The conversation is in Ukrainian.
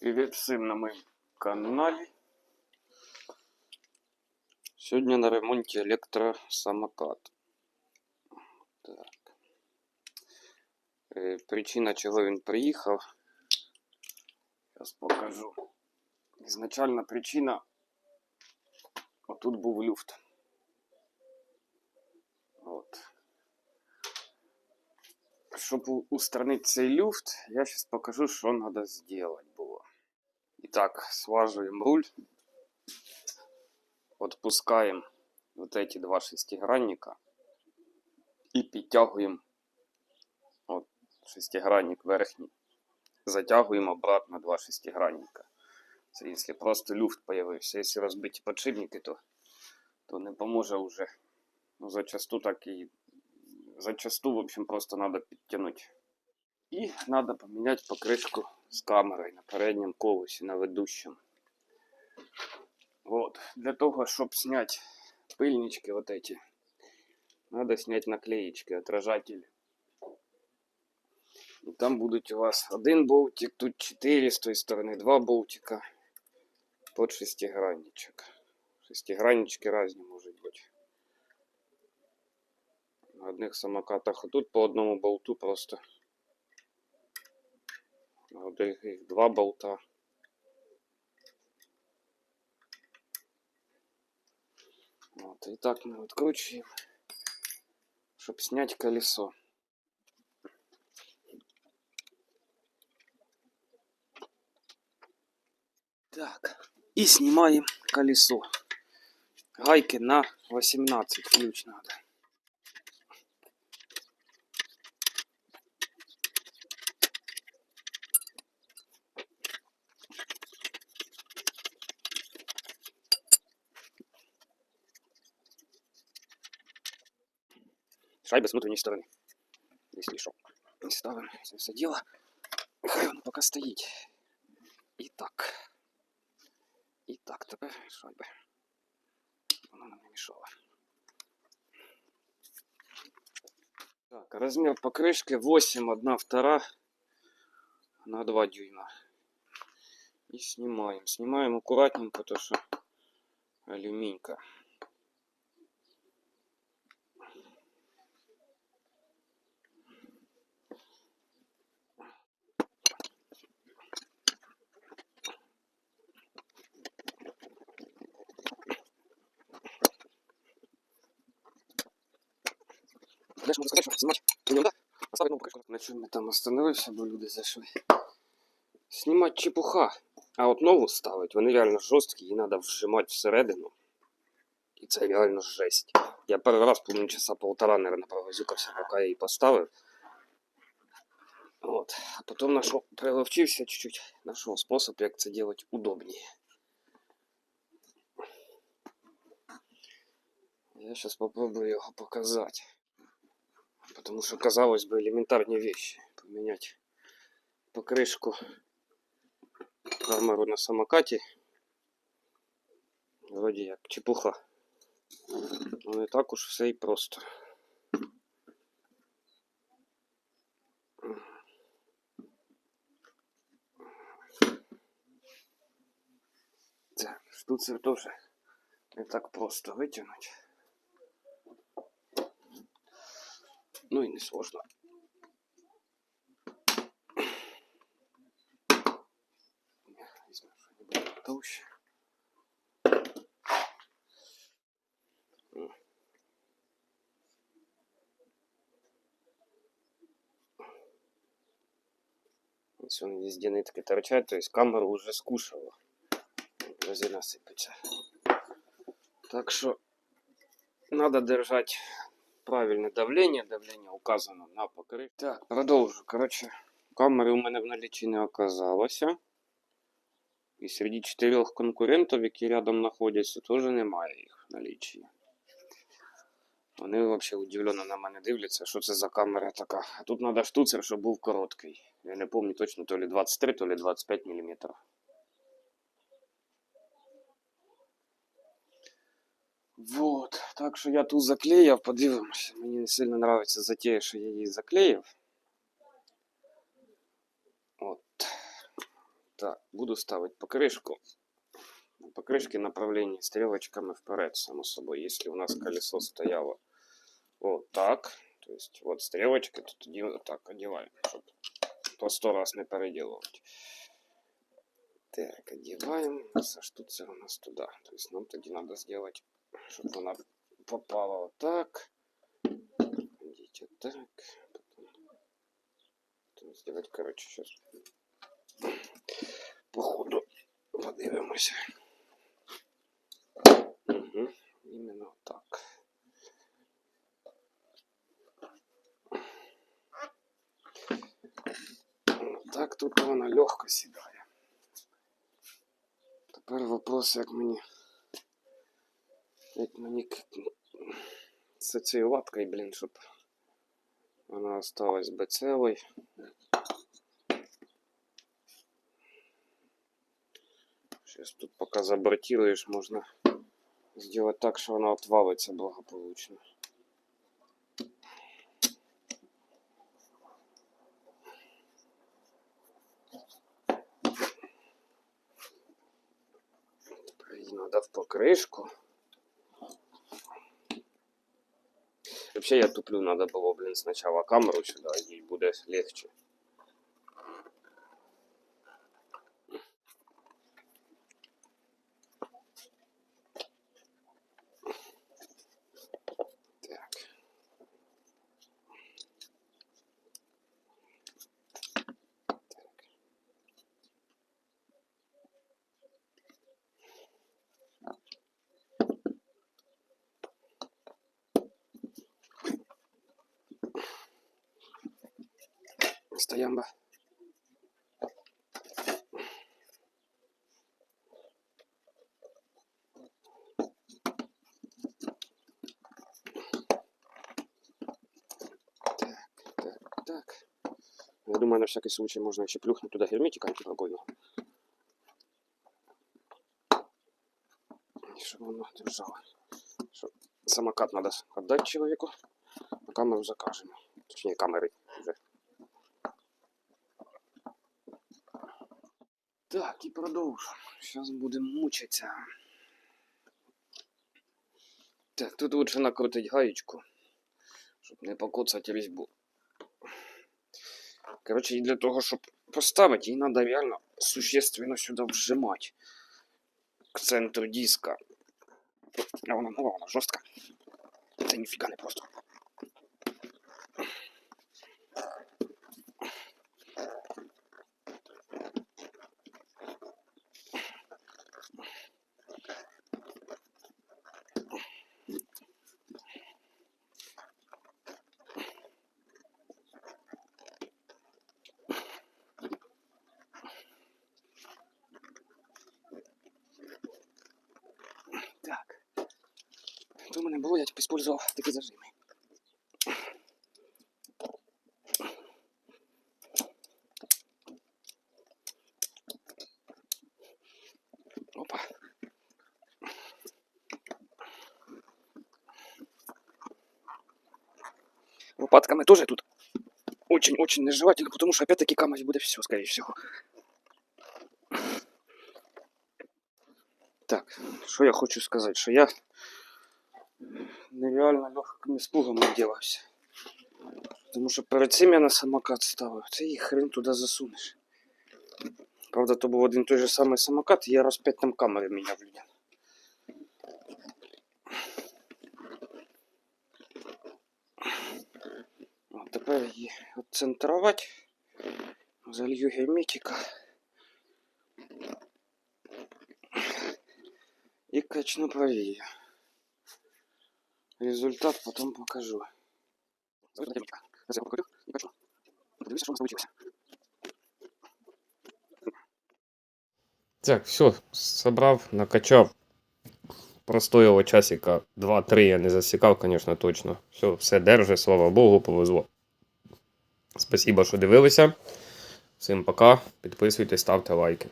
Привіт всім на моєму каналі. Сьогодні на ремонті електросамокат. Так. Е, Причина, чого він приїхав. Зараз покажу. Ізначальна причина. Отут був люфт. От. Щоб устранити цей люфт, я зараз покажу, треба зробити було. Итак, сваживаем руль. Отпускаем вот эти два шестигранника. И підтягуємо от шестигранник верхній. Затягуємо обратно два шестигранника. Це якщо просто люфт появився. Якщо розбиті подшипники, то, то не поможе уже. Ну, зачасту так і зачасту, в общем, просто надо підтягнути. І надо поменять покрышку с камерой на переднем колесі, на ведущем. Вот. Для того, щоб снять пыльнички вот эти, надо снять наклеечки, отражатель. І там будуть у вас один болтик, тут 4 з тої сторони, два болтика под шестигранничек. Шестиграннички різні можуть бути. На одних самокатах, а тут по одному болту просто а от їх два болта. От, і так ми відкручуємо, щоб зняти колесо. Так, і знімаємо колесо. Гайки на 18 ключ надо. Шайба с внутренней стороны. Если что. Не ставим це все діло. Хай воно поки стоїть. І так. І так, тепер шайби. Воно нам не мішало. Так, розмір покришки 8, 1 2 на 2 дюйма. І знімаємо. Знімаємо акуратненько, то що алюмінька. Знаешь, можно сказать, что снимать не надо. Оставить новую крышку. На чем мы там остановились, бо люди зайшли. Снимать чепуха. А от нову ставить, вони реально жорсткі, її треба вжимати всередину. І це реально жесть. Я перший раз, помню, часа полтора, наверное, провозюкався, поки я її поставив. От. А потім нашов, приловчився чуть-чуть, знайшов спосіб, як це робити удобніше. Я сейчас попробую его показать. Потому что, казалось бы, элементарные вещи. Поменять покрышку, камеру на самокате. Вроде як чепуха. Но не так уж все і просто. Так, штуцер тоже не так просто вытянуть. Ну и не сложно. М. Ось он везде нитки торчать, то есть камеру уже скушала. Резина сыпется. Так что надо держать правильне давлення. Давлення указано на покрив. Так, продовжу. Коротше, камери у мене в налічі не оказалося. І серед чотирьох конкурентів, які рядом знаходяться, теж немає їх в налічі. Вони взагалі удивлено на мене дивляться, що це за камера така. А тут треба штуцер, щоб був короткий. Я не пам'ятаю точно, то ли 23, то ли 25 мм. Вот. Так що я тут заклеїв, подивимося. Мені не сильно подобається затея, що я її заклеїв. От. Так, буду ставити покришку. Покришки направлені стрілочками вперед, само собой, если у нас колесо стояло вот так. То есть вот стрелочки, то тоді вот так одеваем, щоб по сто раз не переделывать. Так, одеваем. За штуцер у нас туда. То есть нам тоді надо сделать, чтобы вона попала вот так. Идите так. Потом, потом сделать, короче, сейчас по подивимося. Угу. Іменно так. Так тут вона легко сідає. Тепер вопрос, як мені. Мені з цією латкою, блін, щоб вона осталась би цілою. Сейчас тут пока забортируешь, можно сделать так, что она отвалится благополучно. Надо в покришку. Вообще я туплю, надо было, блин, сначала камеру сюда, ей будет легче. Стоямба. Так, так, так. Я думаю, на всякий случай можно еще плюхнуть туда герметика антипробойного. Чтобы оно держало. Самокат надо отдать человеку, а камеру закажем. Точнее, камеры Так, і продовжу. Зараз будемо мучитися. Так, тут лучше накрутить гаєчку, щоб не покоцати різьбу. Короче, і для того, щоб поставити, її треба реально существенно сюди вжимати. К центру диска. А вона нова, вона жорстка. Це ніфіга не просто. То в мене було, я типу использував такі зажими. Опа. Лопатками тоже тут очень-очень нежелательно, потому что опять-таки камать будет все, скорее всего. Так, що я хочу сказати, що я нереально легким испугом наділався. Тому що перед цим я на самокат ставив, це і хрен туди засунеш. Правда, то був один той же самий самокат, і я раз п'ять там камери міняв. О, тепер її відцентрувати. Залью герметика. И качну правее. Результат потом покажу. Так, все, собрав, накачав. Простояло часика 2-3, я не засікав, звісно, точно. Все, все держи, слава Богу, повезло. Спасибо, що дивилися. Всім пока. Підписуйтесь, ставте лайки.